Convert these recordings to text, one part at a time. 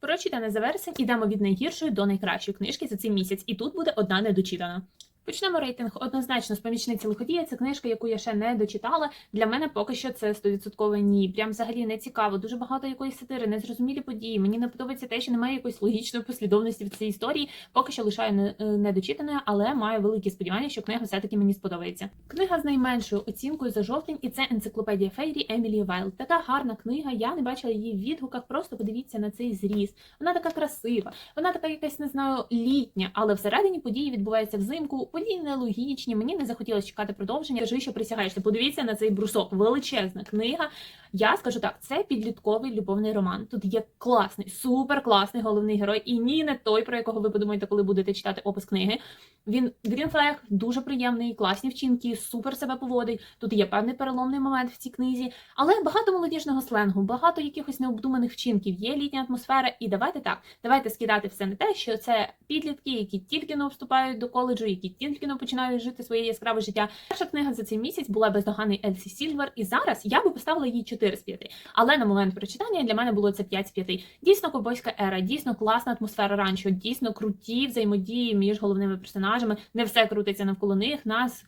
Прочитане за вересень, ідемо від найгіршої до найкращої книжки за цей місяць, і тут буде одна недочитана. Почнемо рейтинг однозначно з помічниці лиходія. Це книжка, яку я ще не дочитала. Для мене поки що це 100% ні. Прям взагалі не цікаво. Дуже багато якоїсь сатири, незрозумілі події. Мені не подобається те, що немає якоїсь логічної послідовності в цій історії. Поки що лишаю е, недочитаною, але маю великі сподівання, що книга все-таки мені сподобається. Книга з найменшою оцінкою за жовтень, і це енциклопедія Фейрі Емілі Вайлд. Така гарна книга. Я не бачила її в відгуках. Просто подивіться на цей зріз. Вона така красива, вона така якась не знаю літня, але всередині події відбуваються взимку. Події нелогічні. Мені не захотілося чекати продовження. Кажи, що присягаєшся. Подивіться на цей брусок. Величезна книга. Я скажу так, це підлітковий любовний роман. Тут є класний, супер класний головний герой, і ні, не той, про якого ви подумаєте, коли будете читати опис книги. Він грінфлег, дуже приємний, класні вчинки, супер себе поводить. Тут є певний переломний момент в цій книзі, але багато молодіжного сленгу, багато якихось необдуманих вчинків, є літня атмосфера. І давайте так, давайте скидати все на те, що це підлітки, які тільки не вступають до коледжу, які тільки не починають жити своє яскраве життя. Перша книга за цей місяць була бездоганний Ельсі Сільвер, і зараз я би поставила їй 4 з 5. Але на момент прочитання для мене було це 5 з 5. Дійсно ковбойська ера, дійсно класна атмосфера ранчо, дійсно круті взаємодії між головними персонажами. Не все крутиться навколо них. Нас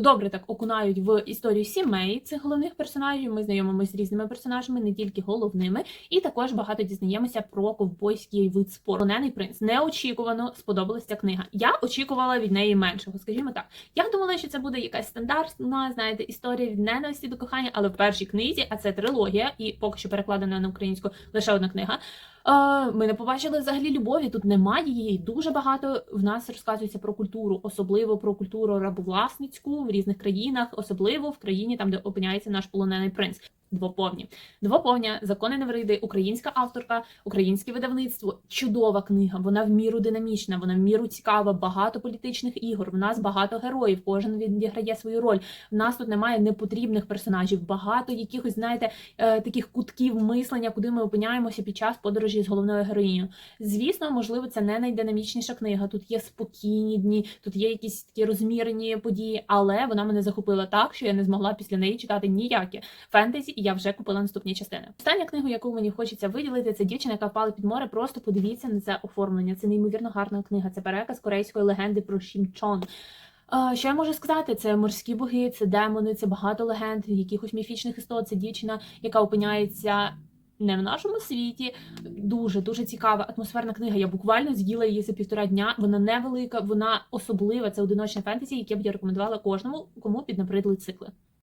добре так окунають в історію сімей цих головних персонажів. Ми знайомимося з різними персонажами, не тільки головними, і також багато дізнаємося про ковбойський вид спорту. Полонений принц неочікувано сподобалася книга. Я очікувала від неї меншого, скажімо так. Я думала, що це буде якась стандартна, знаєте, історія від ненависті до кохання, але в першій книзі, а це трилогія, і поки що перекладена на українську лише одна книга. Е, Ми не побачили взагалі любові. Тут немає її. Дуже багато в нас розказується про культуру, особливо про культуру рабовласницьку в різних країнах, особливо в країні, там де опиняється наш полонений принц. Двоповні. Двоповня, закони Невриди, українська авторка, українське видавництво. Чудова книга. Вона в міру динамічна, вона в міру цікава. Багато політичних ігор. В нас багато героїв. Кожен відіграє свою роль. В нас тут немає непотрібних персонажів. Багато якихось, знаєте, е, таких кутків мислення, куди ми опиняємося під час подорожі з головною героїнею. Звісно, можливо, це не найдинамічніша книга. Тут є спокійні дні, тут є якісь такі розмірені події, але вона мене захопила так, що я не змогла після неї читати ніякі фентезі, і я вже купила наступні частини. Остання книга, яку мені хочеться виділити, це дівчина, яка впала під море. Просто подивіться на це оформлення. Це неймовірно гарна книга. Це переказ корейської легенди про Шімчон. Що я можу сказати? Це морські боги, це демони, це багато легенд, якихось міфічних істот. Це дівчина, яка опиняється не в нашому світі. Дуже дуже цікава атмосферна книга. Я буквально з'їла її за півтора дня. Вона невелика, вона особлива. Це одиночне фентезі, яке б я рекомендувала кожному, кому піднабридли цикли.